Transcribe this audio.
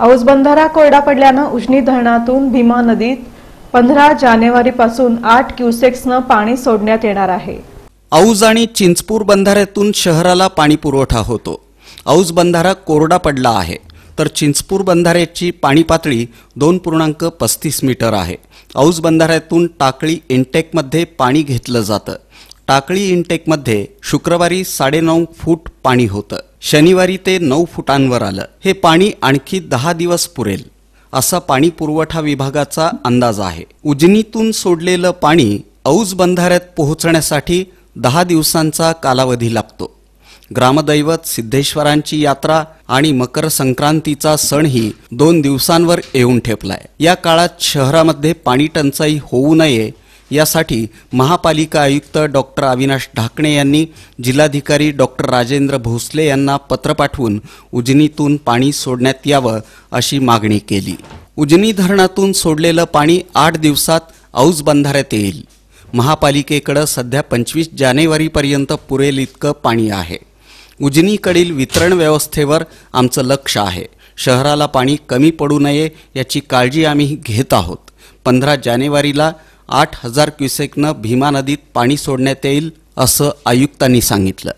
औस बंधारा कोरडा पडल्यानं उजनी धरणातून भीमा नदीत पंधरा जानेवारीपासून आठ क्युसेक्सनं पाणी सोडण्यात येणार आहे. औज आणि चिंचपूर बंधाऱ्यातून शहराला पाणी पुरवठा होतो. औज बंधारा कोरडा पडला आहे. तर चिंचपूर बंधाऱ्याची पाणी पातळी दोन पूर्णांक पस्तीस मीटर आहे. औज बंधाऱ्यातून टाकळी इंटेकमध्ये पाणी घेतलं जातं. टाकळी इनटेकमध्ये शुक्रवारी साडेनऊ फूट पाणी होतं. शनिवारी ते नऊ फुटांवर आलं. हे पाणी आणखी दहा दिवस पुरेल. असा पाणी पुरवठा विभागाचा अंदाज आहे. उजनीतून सोडलेलं पाणी औज बंधाऱ्यात पोहोचण्यासाठी दहा दिवसांचा कालावधी लागतो. ग्रामदैवत सिद्धेश्वरांची यात्रा आणि मकर संक्रांतीचा सणही दोन दिवसांवर येऊन ठेपलाय. या काळात शहरामध्ये पाणी टंचाई होऊ नये यासाठी महापालिका आयुक्त डॉक्टर अविनाश ढाकणे यांनी जिल्हाधिकारी डॉक्टर राजेंद्र भोसले यांना पत्र पाठवून उजनीतून पाणी सोडण्यात यावं अशी मागणी केली. उजनी धरणातून सोडलेलं पाणी आठ दिवसात औज बंधाऱ्यात येईल. महापालिकेकडं सध्या पंचवीस जानेवारीपर्यंत पुरेल इतकं पाणी आहे. उजनीकडील वितरण व्यवस्थेवर आमचं लक्ष आहे. शहराला पाणी कमी पडू नये याची काळजी आम्ही घेत आहोत. पंधरा जानेवारीला आठ हजार क्युसेकनं भीमा नदीत पाणी सोडण्यात येईल असं आयुक्तांनी सांगितलं.